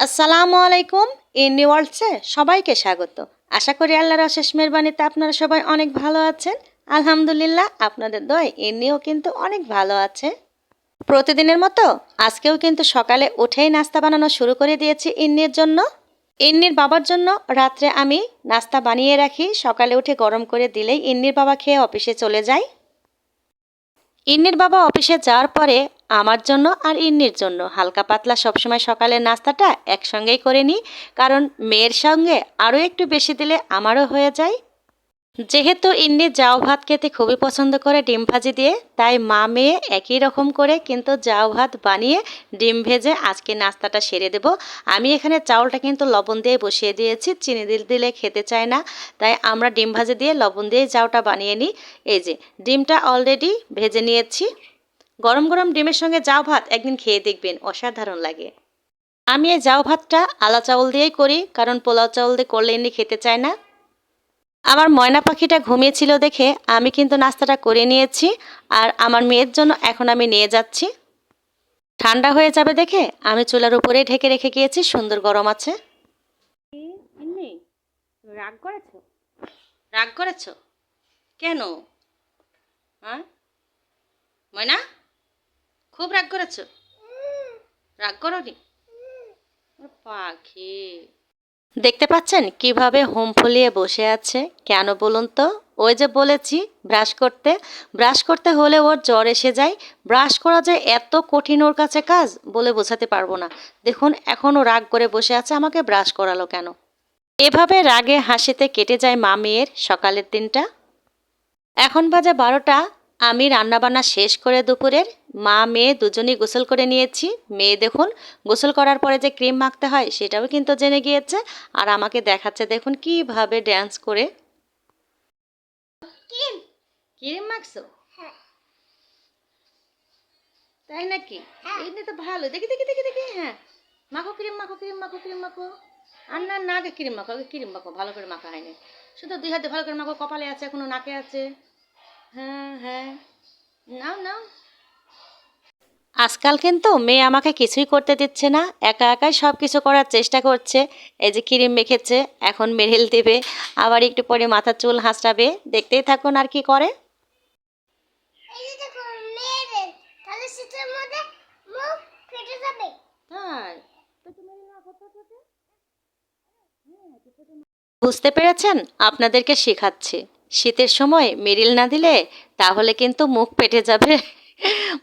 আসসালামু আলাইকুম। ইন্নি ওয়ার্ল্ডসে সবাইকে স্বাগত। আশা করি আল্লাহর অশেষ মেহরবানিতে আপনারা সবাই অনেক ভালো আছেন। আলহামদুলিল্লাহ, আপনাদের দয় ইন্নিও কিন্তু অনেক ভালো আছে। প্রতিদিনের মতো আজকেও কিন্তু সকালে উঠেই নাস্তা বানানো শুরু করে দিয়েছি ইন্নির জন্য। ইন্নির বাবার জন্য রাত্রে আমি নাস্তা বানিয়ে রাখি। সকালে উঠে গরম করে দিলেই ইন্নির বাবা খেয়ে অফিসে চলে যায়। ইন্নির বাবা অফিসে যাওয়ার পরে আমার জন্য আর ইন্নির জন্য হালকা পাতলা সবসময় সকালের নাস্তাটা একসঙ্গেই করে নিই, কারণ মেয়ের সঙ্গে আরও একটু বেশি দিলে আমারও হয়ে যায়। যেহেতু ইন্নি জাউ ভাত খেতে খুবই পছন্দ করে ডিম ভাজি দিয়ে, তাই মা মেয়ে একই রকম করে কিন্তু জাউ ভাত বানিয়ে ডিম ভেজে আজকে নাস্তাটা সেরে দেব। আমি এখানে চাউলটা কিন্তু লবণ দিয়ে বসিয়ে দিয়েছি, চিনি দিল দিলে খেতে চায় না, তাই আমরা ডিম ভাজি দিয়ে লবণ দিয়ে জাউটা বানিয়ে নিই। এই যে, ডিমটা অলরেডি ভেজে নিয়েছি। গরম গরম ডিমের সঙ্গে জাউ ভাত একদিন খেয়ে দেখবেন, অসাধারণ লাগে। আমি এই জাউ ভাতটা আলা চাউল দিয়েই করি, কারণ পোলাও চাউল দিয়ে করলে এমনি খেতে চায় না। আমার ময়না পাখিটা ঘুমিয়েছিল দেখে আমি কিন্তু নাস্তাটা করে নিয়েছি আর আমার মেয়ের জন্য এখন আমি নিয়ে যাচ্ছি। ঠান্ডা হয়ে যাবে দেখে আমি চুলার উপরে ঢেকে রেখে গিয়েছি সুন্দর গরম আছে। রাগ করেছ? রাগ করেছ? কেন? হ্যাঁ? ময়না খুব রাগ করেছ? রাগ করনি? পাখি। দেখতে পাচ্ছেন কীভাবে হোম ফলিয়ে বসে আছে? কেন বলুন তো? ওই যে বলেছি, ব্রাশ করতে। ব্রাশ করতে হলে ওর জ্বর এসে যায়। ব্রাশ করা যে এত কঠিন ওর কাছে কাজ বলে বোঝাতে পারব না। দেখুন, এখনও রাগ করে বসে আছে, আমাকে ব্রাশ করালো কেন? এভাবে রাগে হাসিতে কেটে যায় মা মেয়ের সকালের দিনটা। এখন বাজে বারোটা আমি রান্নাবান্না শেষ করে দুপুরের মা মেয়ে দুজনেই গোসল করে নিয়েছি। মেয়ে দেখুন গোসল করার পরে যে ক্রিম মাখতে হয় সেটাও কিন্তু জেনে গিয়েছে। আর আমাকে দেখাচ্ছে দেখুন কীভাবে ড্যান্স করে। ক্রিম? মাখছো? তাই নাকি? এই তো ভালো। দেখি দেখি দেখি দেখি। হ্যাঁ। মাখো ক্রিম মাখো ক্রিম মাখো ক্রিম মাখো। আর না না আগে ক্রিম মাখো আগে ক্রিম মাখো। ভালো করে মাখা হয়নি। শুধু দুই হাতে ভালো করে মাখো। কপালে আছে এখনও নাকে আছে। হ্যাঁ হ্যাঁ নাও আজকাল কিন্তু মেয়ে আমাকে কিছুই করতে দিচ্ছে না। একা একাই সব কিছু করার চেষ্টা করছে। এই যে ক্রিম মেখেছে এখন মেরেল দেবে আবার একটু পরে মাথা চুল হাসড়াবে। দেখতেই থাকুন আর কি করে। বুঝতে পেরেছেন? আপনাদেরকে শেখাচ্ছি। শীতের সময় মেরিল না দিলে তাহলে কিন্তু মুখ পেটে যাবে।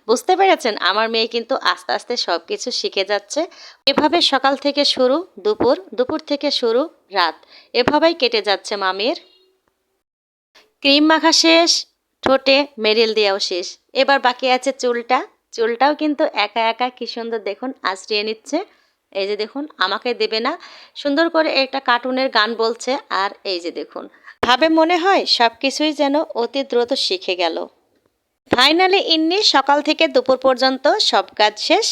বুঝতে পেরেছেন? আমার মেয়ে কিন্তু আস্তে আস্তে সব কিছু শিখে যাচ্ছে। এভাবে সকাল থেকে শুরু, দুপুর দুপুর থেকে শুরু, রাত। এভাবেই কেটে যাচ্ছে মামির। ক্রিম মাখা শেষ, ঠোঁটে মেরিল দেওয়াও শেষ। এবার বাকি আছে চুলটা। চুলটাও কিন্তু একা একা কি সুন্দর দেখুন আশ্রিয়ে নিচ্ছে। এই যে দেখুন, আমাকে দেবে না। সুন্দর করে একটা কার্টুনের গান বলছে। আর এই যে দেখুন ভাবে মনে হয় সব কিছুই যেন অতি দ্রুত শিখে গেল। ফাইনালি ইন্নি সকাল থেকে দুপুর পর্যন্ত সব কাজ শেষ?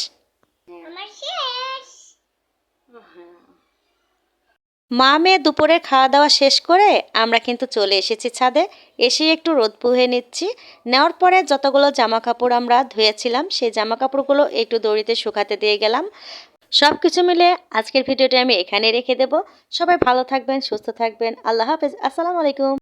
মা মেয়ে দুপুরে খাওয়া দাওয়া শেষ করে আমরা কিন্তু চলে এসেছি ছাদে। এসে একটু রোদ পুহে নিচ্ছি। নেওয়ার পরে যতগুলো জামা কাপড় আমরা ধুয়েছিলাম সেই জামা কাপড়গুলো একটু দড়িতে শুকাতে দিয়ে গেলাম। সব কিছু মিলে আজকের ভিডিওটি আমি এখানে রেখে দেব। সবাই ভালো থাকবেন, সুস্থ থাকবেন। আল্লাহ হাফেজ। আসসালামু আলাইকুম।